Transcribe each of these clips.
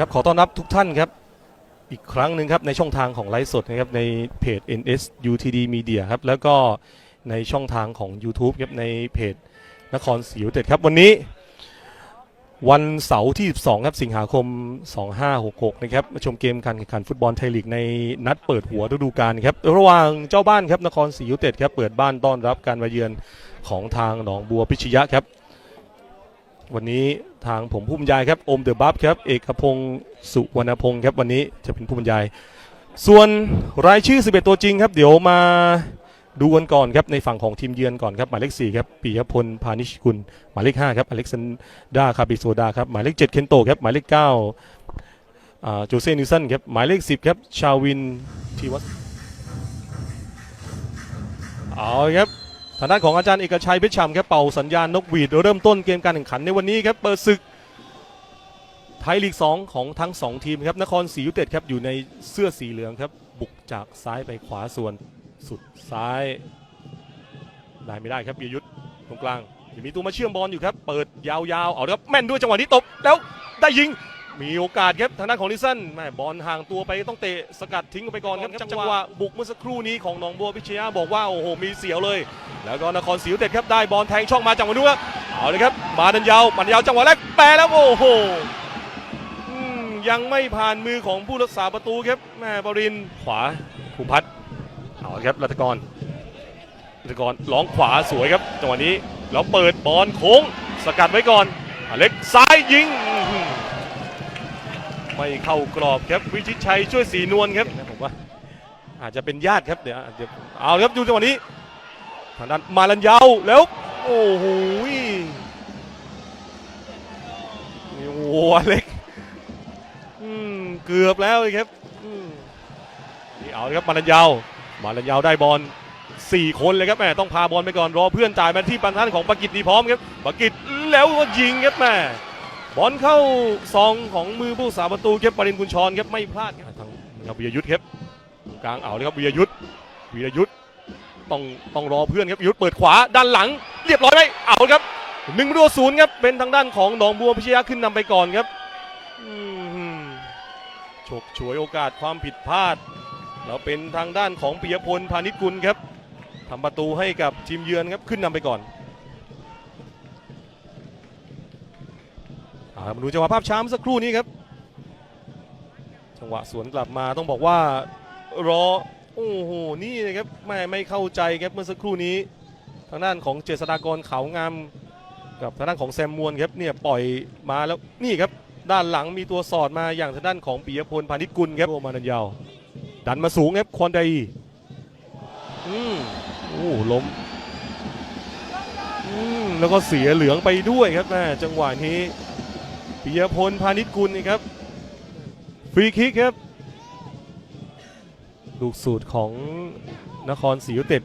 ครับขอต้อนรับทุกท่านครับ อีกครั้งหนึ่งครับในช่องทางของไลฟ์สดนะครับในเพจ NS UTD Media ครับแล้วก็ในช่องทางของ YouTube ครับในเพจนครศรียูไนเต็ดครับวันนี้ วันเสาร์ที่ 12 ครับสิงหาคม 2566 นะครับมาชมเกมการแข่งขันฟุตบอลไทยลีกในนัดเปิดหัวฤดูกาลครับระหว่างเจ้าบ้านครับนครศรียูไนเต็ดครับเปิดบ้านต้อนรับการมาเยือนของทางหนองบัวพิชยะครับ วันนี้ ทางผมผู้บรรยายครับโอมเดอะบัฟครับเอกพงศ์สุวรรณพงศ์ครับวันนี้จะเป็นผู้บรรยาย ส่วนรายชื่อ 11 ตัวจริงครับเดี๋ยวมาดูกันก่อนครับในฝั่งของทีมเยือนก่อนครับหมายเลข4ครับปิยพลพานิชกุลหมายเลข5ครับอเล็กซานดราคาบิโซดาครับหมายเลข7เคนโตครับหมายเลข9อ่าโจเซนิวสันครับหมายเลข 10ครับชาวินทีวัสเอาครับ ทางด้านของอาจารย์เอกชัยเพชรฉ่ำครับเป่าสัญญาณนกหวีดเริ่มต้นเกมการแข่งขันในวันนี้ครับเปิดศึกไทยลีก 2 ของทั้ง 2 ทีมครับนครศรียูไนเต็ดครับอยู่ในเสื้อสีเหลืองครับ บุกจากซ้ายไปขวาส่วนสุดซ้าย ได้ไม่ได้ครับบียยุทธตรงกลางยังมีตัวมาเชื่อมบอลอยู่ครับ เปิดยาวๆ เอาครับแม่นด้วยจังหวะนี้ตบแล้วได้ยิง มีโอกาสครับทางด้านของลิซันแม่บอลห่างตัวไปต้องเตะสกัดทิ้งไปก่อนครับจังหวะบุกเมื่อสักครู่นี้ของหนองบัวพิชยาบอกว่าโอ้โหมีเสียวเลย แล้วก็นครศรียูไนเต็ดครับได้บอลแทงช่องมาจังหวะนู้นครับเอาเลยครับมาดันยาวมาดันยาวจังหวะแรกแปรแล้วโอ้โหอืมยังไม่ผ่านมือของผู้รักษาประตูครับแม่บรินทร์ขวาภูมิพัฒน์เอาละครับรัตกรรัตกรล้องขวาสวยครับจังหวะนี้แล้วเปิดบอลโค้งสกัดไว้ก่อนอเล็กซ้ายยิงอื้อหือ ไม่เข้ากรอบครับวิชิตชัยช่วยสีนวลครับผมว่าอาจจะเป็นญาติครับเดี๋ยวเดี๋ยวเอาครับดูจังหวะนี้ทางด้านมาลันยาวแล้วโอ้โหนี่โอ้เล็กอืมเกือบแล้วครับนี่เอาเลยครับมาลันยาว มาลันยาวได้บอลสี่คนเลยครับแม่ต้องพาบอลไปก่อนรอเพื่อนจ่ายมาที่ปันท่านของปากิจดีพร้อมครับปากิจแล้วก็ยิงครับแม่ บอลเข้าซองของมือผู้สาประตูครับปรินกุญชรครับไม่พลาดครับทางครับวิยยุทธครับกลางเอาเลยครับวิยยุทธวิยยุทธต้องต้องรอเพื่อนครับยุทธเปิดขวาด้านหลัง เรียบร้อยไหมเอาครับหนึ่งระตูศูนย์ครับเป็นทางด้านของหนองบัวพิชยะขึ้นนำไปก่อนครับฉกฉวยโอกาสความผิดพลาด แล้วเป็นทางด้านของปิยพลพานิชกุลครับทำประตูให้กับทีมเยือนครับขึ้นนำไปก่อนอ่า มาดูจังหวะภาพช้าเมื่อสักครู่นี้ครับ จังหวะสวนกลับมาต้องบอกว่ารอโอ้โหนี่นะครับไม่ไม่เข้าใจครับเมื่อสักครู่นี้ ทางด้านของเจษฎากรเขางาม กับทางด้านของแซมมวนครับเนี่ยปล่อยมาแล้วนี่ครับด้านหลังมีตัวสอดมาอย่างทางด้านของปิยพลพานิชกุลครับโอมานันยาวดันมาสูงครับควอนไดอืมโอ้ล้มอืมแล้วก็เสียเหลืองไปด้วยครับแม่จังหวะนี้ ปิยพลพาณิชกุลนี่ครับฟรีคิกครับ ลูกสูตรของนครศรีอยุธิด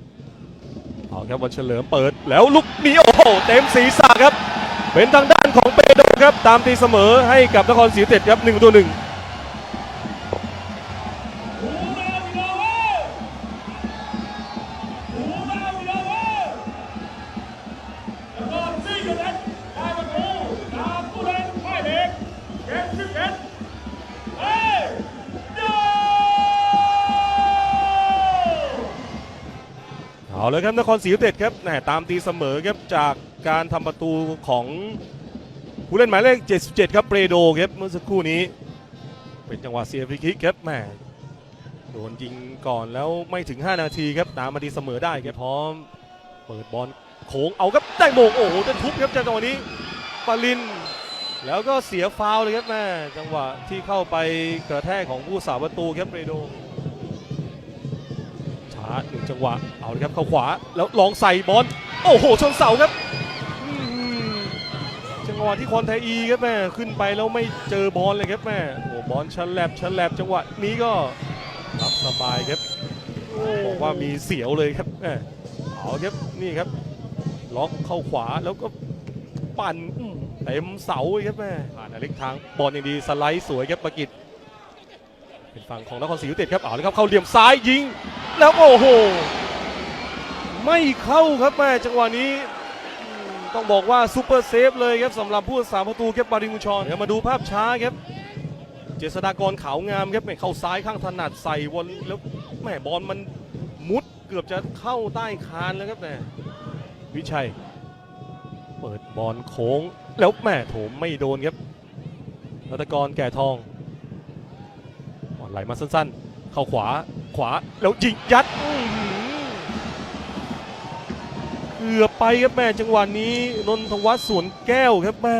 เอาครับวันเฉลิมเปิดแล้วลุกมีโอ้โหเต็มศีรษะครับ เป็นทางด้านของเปโดครับ ตามตีเสมอให้กับนครศรีอยุธิดครับหนึ่งตัวหนึ่ง เอาเลยครับนครศรียุเต็ดครับแหมตามตีเสมอครับจากการทำประตูของผู้เล่นหมายเลข 77 ครับเปรโดครับเมื่อสักครู่นี้ เป็นจังหวะเสียฟรีคิกครับแหมโดนยิงก่อนแล้วไม่ถึง 5 นาทีครับตามมาตีเสมอได้ครับพร้อม เปิดบอลโค้งเอาครับได้โมงโอ้โหจะทุบครับจังหวะนี้ปาลิน แล้วก็เสียฟาวเลยครับแม่จังหวะที่เข้าไปกระแทกของผู้สาประตูครับเปโดชาร์จ หนึ่งจังหวะเอาเลยครับเข้าขวาแล้วลองใส่บอลโอ้โหชนเสาครับจังหวะที่คอนไทอีครับแม่ขึ้นไปแล้วไม่เจอบอลเลยครับแม่โอ้บอลชันแลบชันแลบจังหวะนี้ก็รับสบายครับบอกว่ามีเสียวเลยครับแม่เอาครับนี่ครับ ล็อกเข้าขวาแล้วก็ปั่นเต็มเสาเลยครับแม่ผ่านอเล็กทางบอลอย่างดีสไลด์สวยครับประกิตเป็นฝั่งของนครศรียูไนเต็ดครับเอาเลยครับเข้าเหลี่ยมซ้ายยิง แล้วโอ้โห ไม่เข้าครับแม่จังหวะนี้ ต้องบอกว่าซูเปอร์เซฟเลยครับสำหรับผู้รักษาประตูครับบาริงุชอนเดี๋ยวมาดูภาพช้าครับ เจษฎากรขาวงามครับแม่เข้าซ้ายข้างถนัดใส่วนแล้วแม่บอลมันมุดเกือบจะเข้าใต้คานแล้วครับแม่วิชัย เปิดบอลโค้ง แล้วแม่โถมไม่โดนครับรัตกรแก่ทองบอลไหลมาสั้นๆ เข้าขวาขวาแล้วยิงยัดอื้อหือเกือบไปครับแม่จังหวะนี้นนทวัฒน์สวนแก้วครับแม่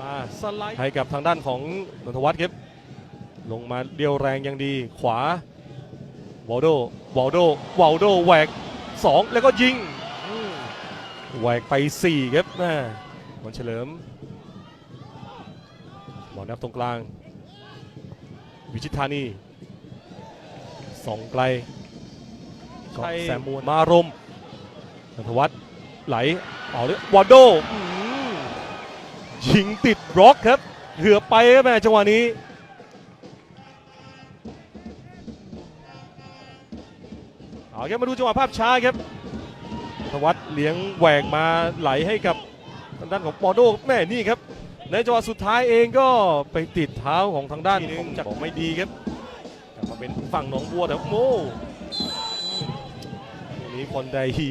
มาสไลด์ให้กับทางด้านของนนทวัฒน์ครับลงมาเดียวแรงยังดีขวาวอลโดวอลโดวอลโดแหวก 2 แล้วก็ยิงอืมแหวกไป 4 ครับแม่บอลเฉลิมบอลนับตรงกลาง วิชิตธานี สองไกลก็แซมมวนมารมนนทวัฒน์ไหลเอาเลยวอลโดอืมยิงติดบล็อกครับเกือบไปครับแม่จังหวะนี้เอาครับมาดูจังหวะภาพช้าครับธวัฒน์เลี้ยงแหวกมาไหลให้กับทางด้านของปอโดแม่นี่ครับ ในจังหวะสุดท้ายเองก็ไปติดเท้าของทางด้านของจักรบอกไม่ดีครับ เป็นฝั่งหนองบัวแต่โม่อืมวันนี้คนใดฮี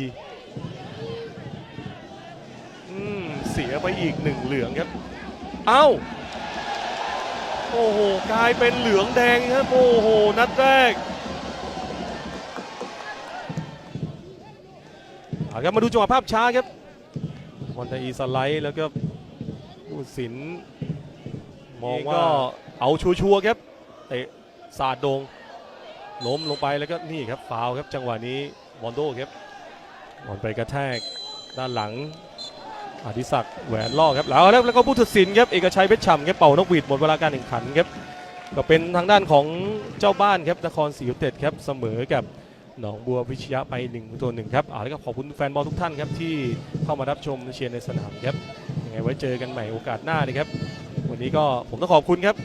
เสียไปอีกหนึ่งเหลืองครับ เอ้า โอ้โห กลายเป็นเหลืองแดงครับ โอ้โห นัดแรกเอาครับมาดูจังหวะภาพช้าครับมอนตาอีสไลด์แล้วก็ผู้สินมองว่าเอาชัวร์ๆครับเตะสาดโดง ล้มลงไปแล้วก็นี่ครับฟาวครับจังหวะนี้บอนโดครับบอลไปกระแทกด้านหลังอดิศักดิ์แหวนล่อครับแล้วแล้วแล้วก็ผู้ตัดสินครับเอกชัยเพชรฉ่ำครับเป่านกหวีดหมดเวลาการแข่งขันครับก็เป็นทางด้านของเจ้าบ้านครับนครศรียูไนเต็ดครับเสมอกับหนองบัววิชยะไป1ประตัวหนึ่งครับอ่าแล้วก็ขอบคุณแฟนบอลทุกท่านครับที่เข้ามารับชมเชียร์ในสนามครับยังไงไว้เจอกันใหม่โอกาสหน้านะครับ วันนี้ก็ผมต้องขอบคุณครับ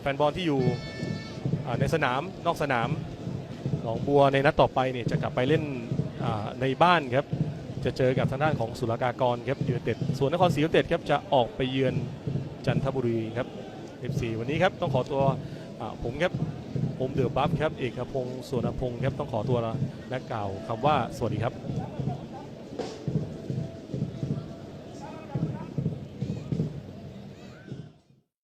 แฟนบอลที่อยู่ ในสนามนอกสนามหนองบัวในนัดต่อไปเนี่ยจะกลับไปเล่นในบ้านครับจะเจอกับทางด้านของสุรากากรครับยูไนเต็ดส่วนนครศรียูไนเต็ดครับจะออกไปเยือนจันทบุรีครับ FC วันนี้ครับต้องขอตัวผมครับผมเดือบบัฟครับเอกพงศ์สวนพงศ์ครับต้องขอตัวและกล่าวคำว่าสวัสดีครับ